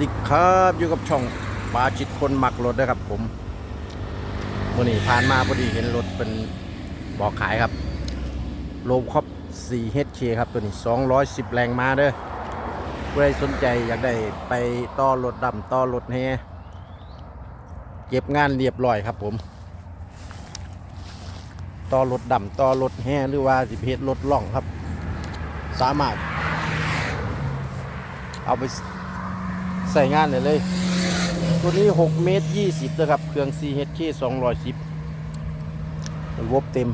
ดีครับอยู่กับช่องปาจิตคนหมักรถนะครับ ผมวันนี้ผ่านมาพอดีเห็นรถเป็นบอกขายครับโลคอป 4HK ครับตัวนี้ 210 แรงม้าเด้อผู้ใดสนใจอยากได้ไปต่อรถดำต่อรถแฮเก็บงานเรียบร้อยครับ ผมต่อรถดำต่อรถแฮหรือว่าสิเพจรถล่องครับ สามารถ เอาไป ใส่งานได้เลย ตัวนี้6เมตร20นะครับ เครื่อง CHK 210ระบบเต็ม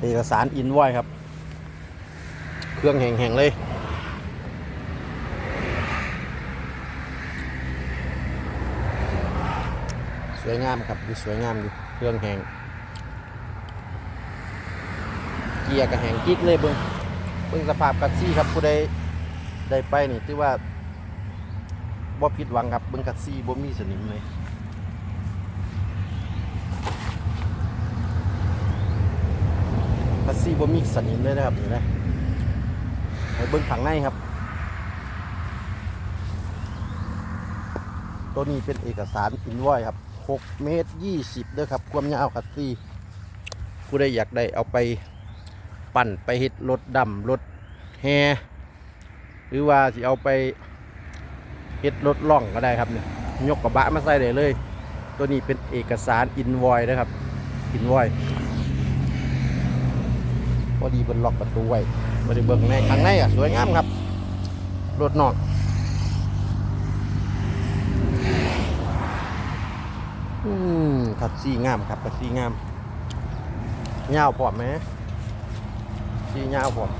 เอกสารอินไว้ครับ เครื่องแห่งๆเลยสวยงามครับดูสวยงามดูเครื่องแห่งเกียร์กับแห่งกิ๊กเลยเบิ้งเบิ้งสภาพกัดซี่ครับผู้ใดได้ไปนี่ถือว่า บ่ผิดหวังครับเบิ้งกัดซี่บ่มีสนิมเลยกัดซี่บ่มีสนิมเลยนะครับนี่นะไปเบิ้งข้างในครับ ตัวนี้เป็นเอกสารอินวอยครับ6เมตร20เด้อครับ ความยาวกัดซี่ผู้ใดอยากได้เอาไปปั่นไปเฮ็ดรถดำรถแฮหรือว่าสิเอาไป เฮ็ดรถล่องก็ได้ครับเนี่ยยกกระบะมาใส่ได้เลย ตัวนี้เป็นเอกสารอินวอยนะครับอินวอยพอดีเป็นล็อกประตูไว้บริเบิงในข้างในอะสวยงามครับรถนอกอืมขัดซี่งามครับขัดซี่งามยาวพร้อมไหมสียาพร้อม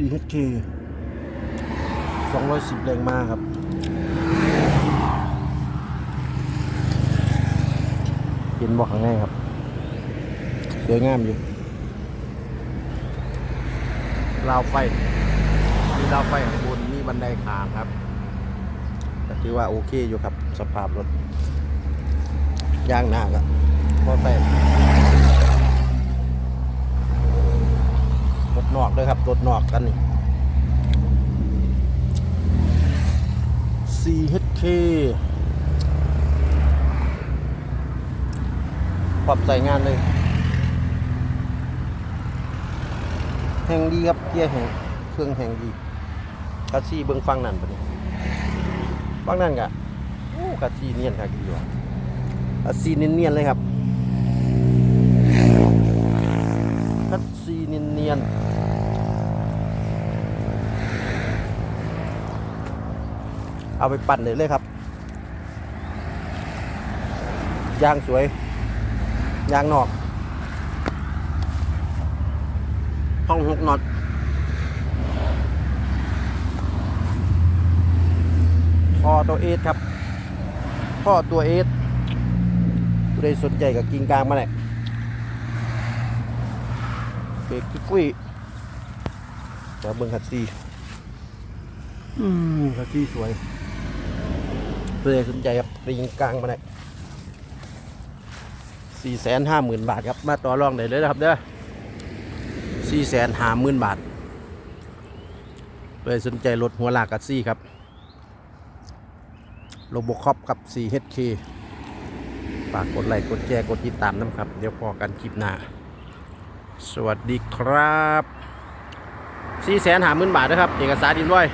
สี่เฮเคสองร้อยสิบแรงมาครับ เห็นบอกข้างในครับ สวยงามอยู่ราวไฟ มีราวไฟข้างบนมีบันไดขางครับก็ถือว่าโอเคอยู่ครับ สภาพรถย่างหน้าก็พอแต่รถ นอกด้วยครับรถนอกกันนี่ 4HK ปรับใส่งานเลยแห่งดีครับเกียร์แห่งเครื่องแห่งดีกัดซี่เบิ้งฟังนั่นปะเนี่ยฟังนั่นกะโอ้กัดซี่เนียนครับดีว่ะกัดซี่เนียนๆเลยครับกัดซี่เนียนๆ เอาไปปั่นเลยเลยครับยางสวยยางนอกห้องหกน็อตพ่อตัวเอสครับพ่อตัวเอสผู้ใดสนใจกับกิ่งกลางมาแหละเบรกกิ๊กกุ้ยเดี๋ยวเบิ้งคัดซีอืมคัดซีสวย ผู้ใดสนใจครับกิงกลางมาแหละสี่แสนห้าหมื่นบาทครับ มาต่อรองได้เลยนะครับเด้อสี่แสนหาหมื่นบาทเลยสนใจรถหัวลากกัดซี่ครับโลโบคอปกับ 4HK ฝากกดไลค์กดแชร์กดติดตามน้ำครับ เดี๋ยวพอกันคลิปหน้า สวัสดีครับสี่แสนหาหมื่นบาทนะครับ เอกสารดินไว้